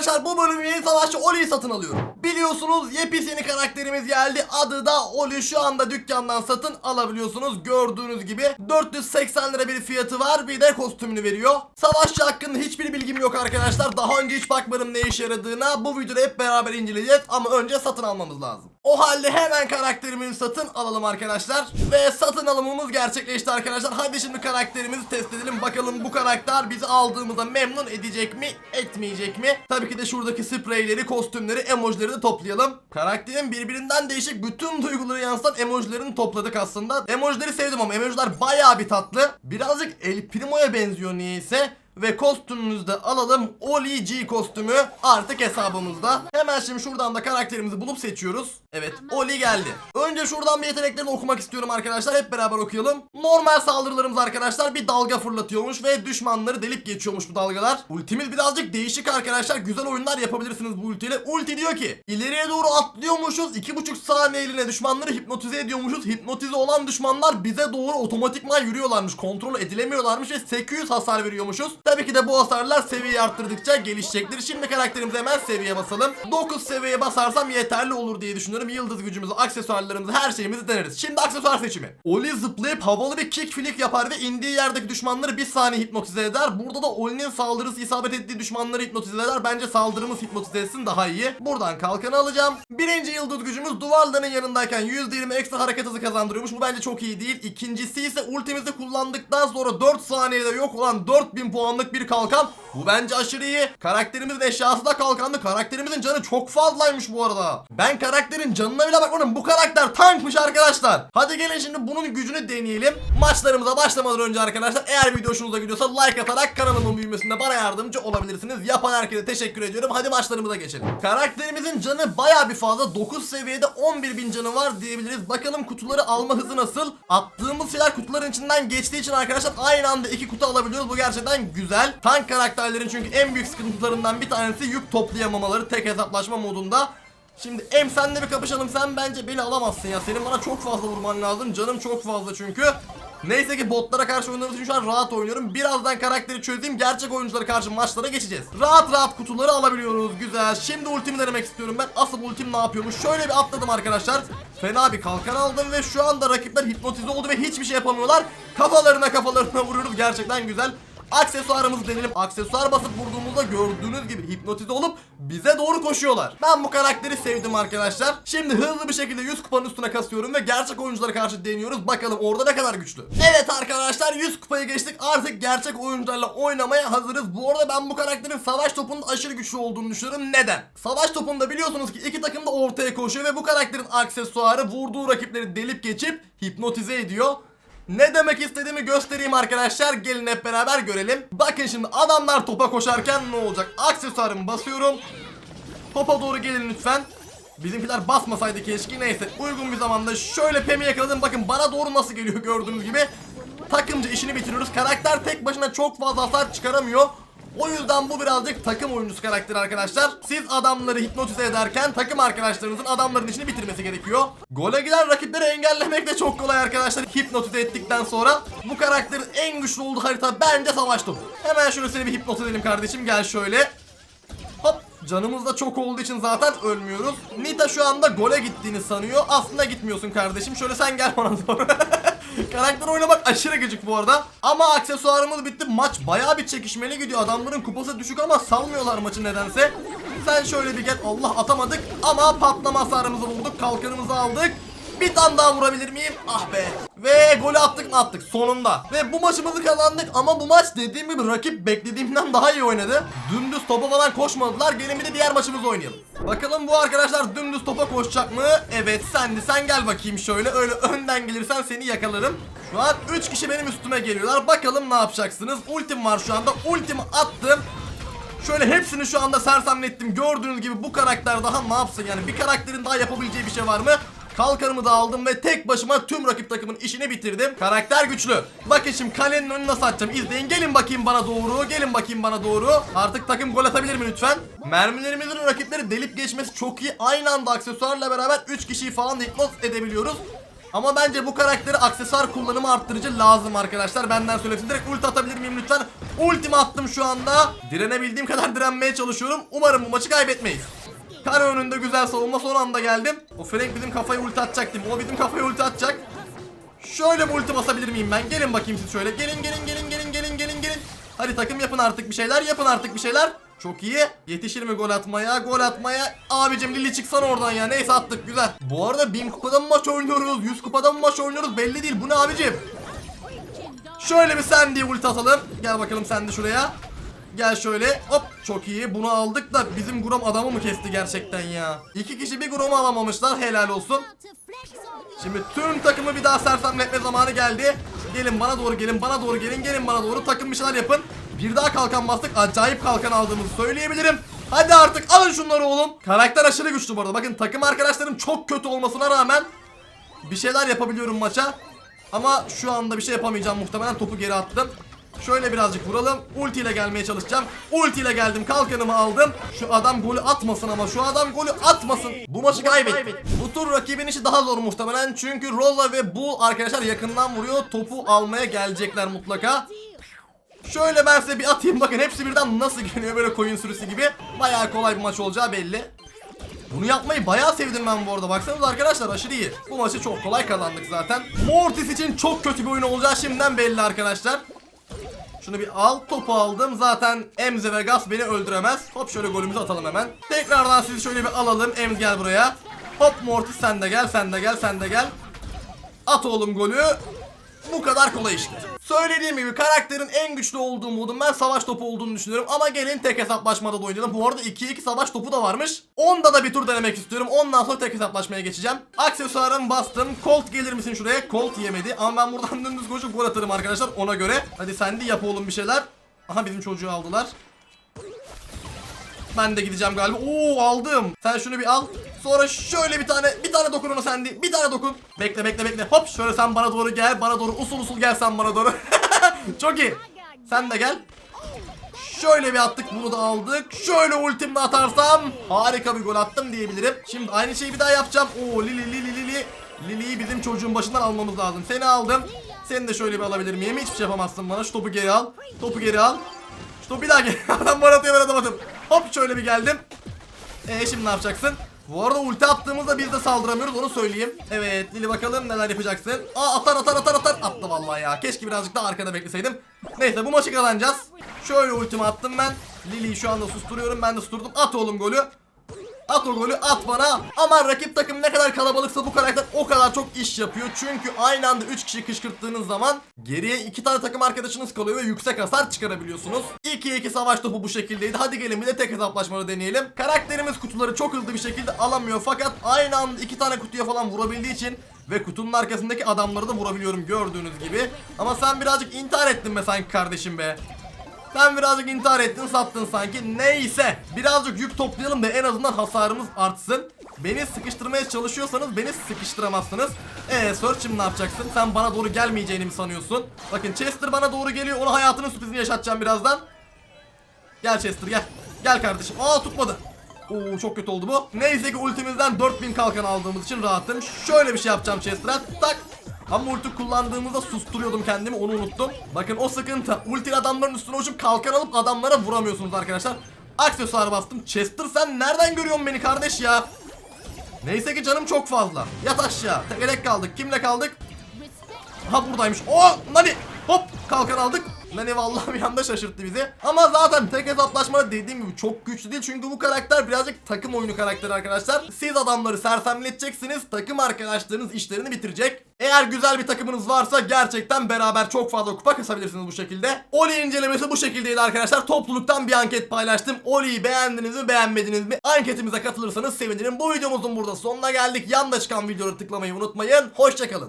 arkadaşlar bu bölümü yeni savaşçı Oli'yi satın alıyorum. Biliyorsunuz yepyeni karakterimiz geldi. Adı da Oli. Şu anda dükkandan satın alabiliyorsunuz. Gördüğünüz gibi 480 lira bir fiyatı var. Bir de kostümünü veriyor. Savaşçı hakkında hiçbir bilgim yok arkadaşlar. Daha önce hiç bakmadım ne işe yaradığına. Bu videoda hep beraber inceleyeceğiz. Ama önce satın almamız lazım. O halde hemen karakterimizi satın alalım arkadaşlar. Ve satın alımımız gerçekleşti arkadaşlar. Hadi şimdi karakterimizi test edelim. Bakalım bu karakter bizi aldığımızda memnun edecek mi, etmeyecek mi? Tabii ki de şuradaki spreyleri, kostümleri, emojileri de toplayalım. Karakterin birbirinden değişik bütün duyguları yansıtan emojilerini topladık aslında. Emojileri sevdim ama emojiler bayağı bir tatlı. Birazcık El Primo'ya benziyor niyeyse. Ve kostümümüzü de alalım. Oli G kostümü artık hesabımızda. Hemen şimdi şuradan da karakterimizi bulup seçiyoruz. Evet Oli geldi. Önce şuradan bir yeteneklerini okumak istiyorum arkadaşlar. Hep beraber okuyalım. Normal saldırılarımız arkadaşlar bir dalga fırlatıyormuş ve düşmanları delip geçiyormuş bu dalgalar. Ultimiz birazcık değişik arkadaşlar. Güzel oyunlar yapabilirsiniz bu ultiyle. Ulti diyor ki ileriye doğru atlıyormuşuz. 2,5 saniyeliğine düşmanları hipnotize ediyormuşuz. Hipnotize olan düşmanlar bize doğru otomatikman yürüyorlarmış. Kontrol edilemiyorlarmış ve 800 hasar veriyormuşuz. Tabii ki de bu hasarlar seviye arttırdıkça gelişecektir. Şimdi karakterimize hemen seviye basalım. 9 seviyeye basarsam yeterli olur diye düşünüyorum. Yıldız gücümüzü, aksesuarlarımızı, her şeyimizi deneriz. Şimdi aksesuar seçimi. Oli zıplayıp havalı bir kick flick yapar ve indiği yerdeki düşmanları bir saniye hipnotize eder. Burada da Oli'nin saldırısı isabet ettiği düşmanları hipnotize eder. Bence saldırımız hipnotize etsin daha iyi. Buradan kalkanı alacağım. Birinci yıldız gücümüz duvarların yanındayken %20 ekstra hareket hızı kazandırıyormuş. Bu bence çok iyi değil. İkincisi ise ultimizi kullandıktan sonra 4 saniyede yok olan 4000 puanlık bir kalkan. Bu bence aşırı iyi. Karakterimizin eşyası da kalkandı. Karakterimizin canı çok fazlaymış bu arada. Ben karakterin canına bile bakmadım. Bu karakter tankmış arkadaşlar. Hadi gelin şimdi bunun gücünü deneyelim. Maçlarımıza başlamadan önce arkadaşlar eğer video hoşunuza gidiyorsa like atarak kanalımın büyümesinde bana yardımcı olabilirsiniz. Yapan herkese teşekkür ediyorum. Hadi maçlarımıza geçelim. Karakterimizin canı baya bir fazla. 9 seviyede 11.000 canı var diyebiliriz. Bakalım kutuları alma hızı nasıl? Attığımız şeyler kutuların içinden geçtiği için arkadaşlar aynı anda iki kutu alabiliyoruz. Bu gerçekten güzel. Tank karakterlerin çünkü en büyük sıkıntılarından bir tanesi yük toplayamamaları tek hesaplaşma modunda. Şimdi em senle bir kapışalım. Sen bence beni alamazsın ya. Senin bana çok fazla vurman lazım. Canım çok fazla çünkü. Neyse ki botlara karşı oynadığımız için şu an rahat oynuyorum. Birazdan karakteri çözeyim. Gerçek oyunculara karşı maçlara geçeceğiz. Rahat rahat kutuları alabiliyoruz. Güzel. Şimdi ultimi denemek istiyorum ben. Asıl ultim ne yapıyormuş? Şöyle bir atladım arkadaşlar. Fena bir kalkan aldım ve şu anda rakipler hipnotize oldu ve hiçbir şey yapamıyorlar. Kafalarına kafalarına vuruyoruz. Gerçekten güzel Aksesuarımızı deneyelim. Aksesuar basıp vurduğumuzda gördüğünüz gibi hipnotize olup bize doğru koşuyorlar. Ben bu karakteri sevdim arkadaşlar. Şimdi hızlı bir şekilde 100 kupanın üstüne kasıyorum ve gerçek oyunculara karşı deniyoruz. Bakalım orada ne kadar güçlü. Evet arkadaşlar 100 kupayı geçtik. Artık gerçek oyuncularla oynamaya hazırız. Bu arada ben bu karakterin savaş topunun aşırı güçlü olduğunu düşünüyorum. Neden? Savaş topunda biliyorsunuz ki iki takım da ortaya koşuyor ve bu karakterin aksesuarı vurduğu rakipleri delip geçip hipnotize ediyor. Ne demek istediğimi göstereyim arkadaşlar. Gelin hep beraber görelim. Bakın şimdi adamlar topa koşarken ne olacak? Aksesuarımı basıyorum. Topa doğru gelin lütfen. Bizimkiler basmasaydı keşke neyse. Uygun bir zamanda şöyle Pem'i yakaladım. Bakın bana doğru nasıl geliyor gördüğünüz gibi. Takımcı işini bitiriyoruz. Karakter tek başına çok fazla hasar çıkaramıyor. O yüzden bu birazcık takım oyuncusu karakteri arkadaşlar. Siz adamları hipnotize ederken takım arkadaşlarınızın adamların işini bitirmesi gerekiyor. Gole giden rakipleri engellemek de çok kolay arkadaşlar. Hipnotize ettikten sonra bu karakterin en güçlü olduğu harita bence savaş topu. Hemen şöyle seni bir hipnotize edelim kardeşim. Gel şöyle. Hop canımız da çok olduğu için zaten ölmüyoruz. Nita şu anda gole gittiğini sanıyor. Aslında gitmiyorsun kardeşim. Şöyle sen gel bana doğru. Karakter oynamak aşırı gıcık bu arada. Ama aksesuarımız bitti. Maç bayağı bir çekişmeli gidiyor. Adamların kupası düşük ama salmıyorlar maçı nedense. Sen şöyle bir gel. Allah atamadık. Ama patlama hasarımızı bulduk. Kalkanımızı aldık. Bir tane daha vurabilir miyim? Ah be. Ve golü attık mı attık sonunda. Ve bu maçımızı kazandık ama bu maç dediğim gibi rakip beklediğimden daha iyi oynadı. Dümdüz topa falan koşmadılar. Gelin bir de diğer maçımızı oynayalım. Bakalım bu arkadaşlar dümdüz topa koşacak mı? Evet sendi sen gel bakayım şöyle. Öyle önden gelirsen seni yakalarım. Şu an 3 kişi benim üstüme geliyorlar. Bakalım ne yapacaksınız? Ultim var şu anda. Ultimi attım. Şöyle hepsini şu anda sersemlettim. Gördüğünüz gibi bu karakter daha ne yapsın yani? Bir karakterin daha yapabileceği bir şey var mı? Kalkanımı da aldım ve tek başıma tüm rakip takımın işini bitirdim. Karakter güçlü. Bakın şimdi kalenin önüne nasıl atacağım. İzleyin gelin bakayım bana doğru. Gelin bakayım bana doğru. Artık takım gol atabilir mi lütfen? Mermilerimizin rakipleri delip geçmesi çok iyi. Aynı anda aksesuarla beraber 3 kişiyi falan hipnoz edebiliyoruz. Ama bence bu karakteri aksesuar kullanımı arttırıcı lazım arkadaşlar. Benden söylesin. Direkt ulti atabilir miyim lütfen? Ultimi attım şu anda. Direnebildiğim kadar direnmeye çalışıyorum. Umarım bu maçı kaybetmeyiz. Kare önünde güzel savunma son anda geldim. O Frank bizim kafayı ulti atacak değil mi? O bizim kafayı ulti atacak. Şöyle bir ulti basabilir miyim ben? Gelin bakayım siz şöyle. Gelin gelin gelin gelin gelin gelin gelin. Hadi takım yapın artık bir şeyler. Yapın artık bir şeyler. Çok iyi. Yetişir mi gol atmaya? Gol atmaya. Abicim Lili çıksana oradan ya. Neyse attık güzel. Bu arada 1000 kupada mı maç oynuyoruz? 100 kupada mı maç oynuyoruz? Belli değil. Bu ne abicim? Şöyle bir Sandy ulti atalım. Gel bakalım sen de şuraya. Gel şöyle. Hop çok iyi. Bunu aldık da bizim Grom adamı mı kesti gerçekten ya? İki kişi bir Grom'u alamamışlar. Helal olsun. Şimdi tüm takımı bir daha sersemletme zamanı geldi. Gelin bana doğru gelin bana doğru gelin gelin bana doğru takım bir şeyler yapın. Bir daha kalkan bastık acayip kalkan aldığımızı söyleyebilirim. Hadi artık alın şunları oğlum. Karakter aşırı güçlü bu arada. Bakın takım arkadaşlarım çok kötü olmasına rağmen bir şeyler yapabiliyorum maça. Ama şu anda bir şey yapamayacağım muhtemelen topu geri attım. Şöyle birazcık vuralım. Ulti ile gelmeye çalışacağım. Ulti ile geldim. Kalkanımı aldım. Şu adam golü atmasın ama şu adam golü atmasın. Bu maçı kaybettik. Bu tur rakibin işi daha zor muhtemelen. Çünkü Rosa ve bu arkadaşlar yakından vuruyor. Topu almaya gelecekler mutlaka. Şöyle ben size bir atayım. Bakın hepsi birden nasıl geliyor böyle koyun sürüsü gibi. Bayağı kolay bir maç olacağı belli. Bunu yapmayı bayağı sevdim ben bu arada. Baksanıza arkadaşlar aşırı iyi. Bu maçı çok kolay kazandık zaten. Mortis için çok kötü bir oyun olacağı şimdiden belli arkadaşlar. Şunu bir al. Topu aldım. Zaten Emze ve Gas beni öldüremez. Hop şöyle golümüzü atalım hemen. Tekrardan sizi şöyle bir alalım. Emz gel buraya. Hop Mortis sen de gel, sen de gel, sen de gel. At oğlum golü. Bu kadar kolay işte. Söylediğim gibi karakterin en güçlü olduğu modun ben savaş topu olduğunu düşünüyorum. Ama gelin tek hesaplaşmada da oynayalım. Bu arada 2-2 savaş topu da varmış. Onda da bir tur denemek istiyorum. Ondan sonra tek hesaplaşmaya geçeceğim. Aksesuarım bastım. Colt gelir misin şuraya? Colt yemedi. Ama ben buradan dümdüz koşup gol atarım arkadaşlar ona göre. Hadi sen de yap oğlum bir şeyler. Aha bizim çocuğu aldılar. Ben de gideceğim galiba. Oo aldım. Sen şunu bir al. Sonra şöyle bir tane bir tane dokun ona sen değil. Bir tane dokun. Bekle bekle bekle. Hop şöyle sen bana doğru gel. Bana doğru usul usul gel sen bana doğru. Çok iyi. Sen de gel. Şöyle bir attık bunu da aldık. Şöyle ultimle atarsam harika bir gol attım diyebilirim. Şimdi aynı şeyi bir daha yapacağım. Oo Lili Lili Lili. Lili'yi bizim çocuğun başından almamız lazım. Seni aldım. Seni de şöyle bir alabilir miyim? Hiçbir şey yapamazsın bana. Şu topu geri al. Topu geri al. Şu topu bir daha geri. Adam bana atıyor ben atamadım. Hop şöyle bir geldim. Eee şimdi ne yapacaksın? Bu arada ulti attığımızda biz de saldıramıyoruz onu söyleyeyim. Evet Lili bakalım neler yapacaksın. Aa atar atar atar atar. Attı vallahi ya. Keşke birazcık daha arkada bekleseydim. Neyse bu maçı kazanacağız. Şöyle ultimi attım ben. Lili'yi şu anda susturuyorum. Ben de susturdum. At oğlum golü. At o golü at bana. Ama rakip takım ne kadar kalabalıksa bu karakter o kadar çok iş yapıyor. Çünkü aynı anda 3 kişi kışkırttığınız zaman geriye 2 tane takım arkadaşınız kalıyor ve yüksek hasar çıkarabiliyorsunuz. 2-2 savaş topu bu şekildeydi. Hadi gelin bir de tek hesaplaşmada deneyelim. Karakterimiz kutuları çok hızlı bir şekilde alamıyor fakat aynı anda 2 tane kutuya falan vurabildiği için ve kutunun arkasındaki adamları da vurabiliyorum gördüğünüz gibi. Ama sen birazcık intihar ettin be sanki kardeşim be. Sen birazcık intihar ettin sattın sanki. Neyse. Birazcık yük toplayalım da en azından hasarımız artsın. Beni sıkıştırmaya çalışıyorsanız beni sıkıştıramazsınız. Eee Search'im ne yapacaksın? Sen bana doğru gelmeyeceğini mi sanıyorsun? Bakın Chester bana doğru geliyor. Ona hayatının sürprizini yaşatacağım birazdan. Gel Chester gel. Gel kardeşim. Aa tutmadı. Oo çok kötü oldu bu. Neyse ki ultimizden 4000 kalkan aldığımız için rahatım. Şöyle bir şey yapacağım Chester'a. Tak. Ama ulti kullandığımızda susturuyordum kendimi onu unuttum. Bakın o sıkıntı. Ulti adamların üstüne uçup kalkan alıp adamlara vuramıyorsunuz arkadaşlar. Aksesuar bastım. Chester sen nereden görüyorsun beni kardeş ya? Neyse ki canım çok fazla. Yat aşağı. Tekerek kaldık. Kimle kaldık? Ha buradaymış. O Nani. Hop kalkan aldık. Nani vallahi bir anda şaşırttı bizi. Ama zaten tek hesaplaşmada dediğim gibi çok güçlü değil. Çünkü bu karakter birazcık takım oyunu karakteri arkadaşlar. Siz adamları sersemleteceksiniz. Takım arkadaşlarınız işlerini bitirecek. Eğer güzel bir takımınız varsa gerçekten beraber çok fazla kupa kasabilirsiniz bu şekilde. Oli incelemesi bu şekildeydi arkadaşlar. Topluluktan bir anket paylaştım. Oli'yi beğendiniz mi beğenmediniz mi? Anketimize katılırsanız sevinirim. Bu videomuzun burada sonuna geldik. Yanda çıkan videoları tıklamayı unutmayın. Hoşçakalın.